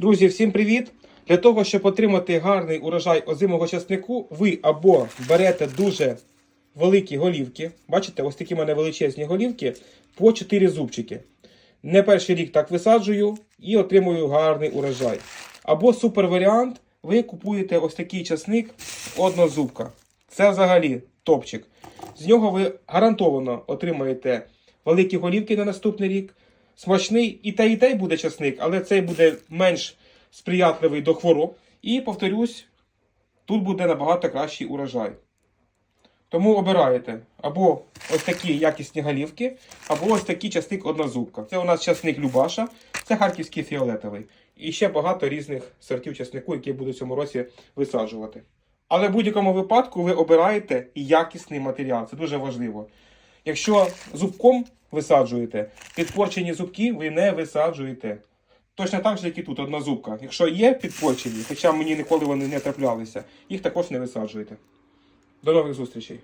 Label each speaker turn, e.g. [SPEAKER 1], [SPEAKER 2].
[SPEAKER 1] Друзі, всім привіт! Для того, щоб отримати гарний урожай озимого часнику, ви або берете дуже великі голівки. Бачите, ось такі в мене величезні голівки по 4 зубчики. Не перший рік так висаджую і отримую гарний урожай. Або супер варіант, ви купуєте ось такий часник однозубка. Це взагалі топчик. З нього ви гарантовано отримаєте великі голівки на наступний рік. Смачний і те, і те буде часник, але цей буде менш сприятливий до хвороб. І повторюсь, тут буде набагато кращий урожай. Тому обираєте або ось такі якісні голівки, або ось такий часник однозубка. Це у нас часник Любаша, це харківський фіолетовий. І ще багато різних сортів часнику, які буду в цьому році висаджувати. Але в будь-якому випадку ви обираєте якісний матеріал. Це дуже важливо. Якщо зубком висаджуєте, підпорчені зубки ви не висаджуєте. Точно так же, як і тут, одна зубка. Якщо є підпорчені, хоча мені ніколи вони не траплялися, їх також не висаджуєте. До нових зустрічей!